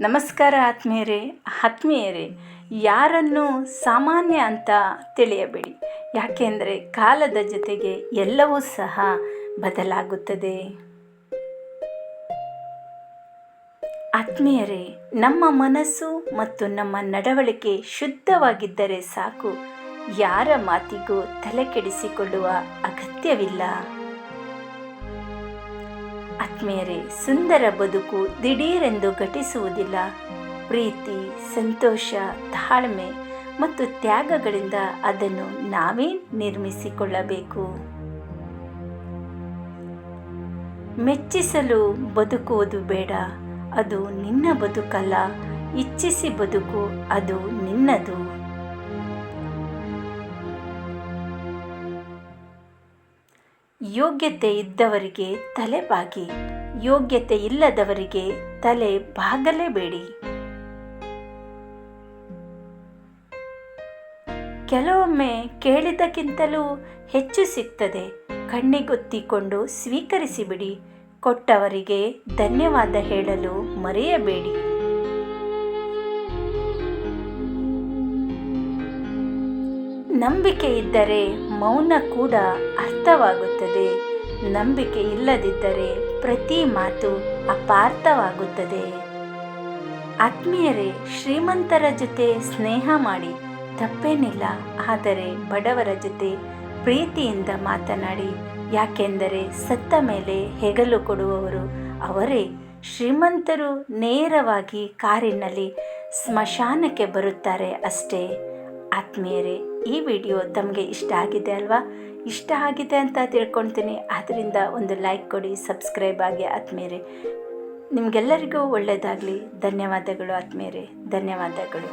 ನಮಸ್ಕಾರ ಆತ್ಮೀಯರೇ ಆತ್ಮೀಯರೇ, ಯಾರನ್ನು ಸಾಮಾನ್ಯ ಅಂತ ತಿಳಿಯಬೇಡಿ. ಯಾಕೆಂದರೆ ಕಾಲದ ಜೊತೆಗೆ ಎಲ್ಲವೂ ಸಹ ಬದಲಾಗುತ್ತದೆ. ಆತ್ಮೀಯರೇ, ನಮ್ಮ ಮನಸ್ಸು ಮತ್ತು ನಮ್ಮ ನಡವಳಿಕೆ ಶುದ್ಧವಾಗಿದ್ದರೆ ಸಾಕು. ಯಾರ ಮಾತಿಗೂ ತಲೆ ಕೆಡಿಸಿಕೊಳ್ಳುವ ಅಗತ್ಯವಿಲ್ಲ. ಆತ್ಮೀಯರೇ, ಸುಂದರ ಬದುಕು ದಿಢೀರೆಂದು ಘಟಿಸುವುದಿಲ್ಲ. ಪ್ರೀತಿ, ಸಂತೋಷ, ತಾಳ್ಮೆ ಮತ್ತು ತ್ಯಾಗಗಳಿಂದ ಅದನ್ನು ನಾವೇ ನಿರ್ಮಿಸಿಕೊಳ್ಳಬೇಕು. ಮೆಚ್ಚಿಸಲು ಬದುಕುವುದು ಬೇಡ. ಅದು ನಿನ್ನ ಬದುಕಲ್ಲ. ಇಚ್ಛಿಸಿ ಬದುಕು, ಅದು ನಿನ್ನದು. ಯೋಗ್ಯತೆ ಇದ್ದವರಿಗೆ ತಲೆ ಬಾಗಿ ಯೋಗ್ಯತೆ ಇಲ್ಲದವರಿಗೆ ತಲೆ ಬಾಗಲೇಬೇಡಿ. ಕೆಲವೊಮ್ಮೆ ಕೇಳಿದ್ದಕ್ಕಿಂತಲೂ ಹೆಚ್ಚು ಸಿಗ್ತದೆ. ಕಣ್ಣಿಗೊತ್ತಿಕೊಂಡು ಸ್ವೀಕರಿಸಿಬಿಡಿ. ಕೊಟ್ಟವರಿಗೆ ಧನ್ಯವಾದ ಹೇಳಲು ಮರೆಯಬೇಡಿ. ನಂಬಿಕೆ ಇದ್ದರೆ ಮೌನ ಕೂಡ ಅರ್ಥವಾಗುತ್ತದೆ. ನಂಬಿಕೆ ಇಲ್ಲದಿದ್ದರೆ ಪ್ರತಿ ಮಾತು ಅಪಾರ್ಥವಾಗುತ್ತದೆ. ಆತ್ಮೀಯರೇ, ಶ್ರೀಮಂತರ ಜೊತೆ ಸ್ನೇಹ ಮಾಡಿ. ತಪ್ಪೇನಿಲ್ಲ, ಆದರೆ ಬಡವರ ಜೊತೆ ಪ್ರೀತಿಯಿಂದ ಮಾತನಾಡಿ. ಯಾಕೆಂದರೆ ಸತ್ತ ಮೇಲೆ ಹೆಗಲು ಕೊಡುವವರು ಅವರೇ. ಶ್ರೀಮಂತರು ನೇರವಾಗಿ ಕಾರಿನಲ್ಲಿ ಸ್ಮಶಾನಕ್ಕೆ ಬರುತ್ತಾರೆ ಅಷ್ಟೇ. ಆತ್ಮೀಯರೇ ಈ ವಿಡಿಯೋ ತಮಗೆ ಇಷ್ಟ ಆಗಿದೆ ಅಲ್ವಾ? ಇಷ್ಟ ಆಗಿದೆ ಅಂತ ತಿಳ್ಕೊಳ್ತೀನಿ. ಆದ್ದರಿಂದ ಒಂದು ಲೈಕ್ ಕೊಡಿ ಸಬ್ಸ್ಕ್ರೈಬ್ ಆಗಿ ಆತ್ಮೇರೆ ನಿಮಗೆಲ್ಲರಿಗೂ ಒಳ್ಳೆಯದಾಗಲಿ ಧನ್ಯವಾದಗಳು ಆತ್ಮೇರೆ ಧನ್ಯವಾದಗಳು.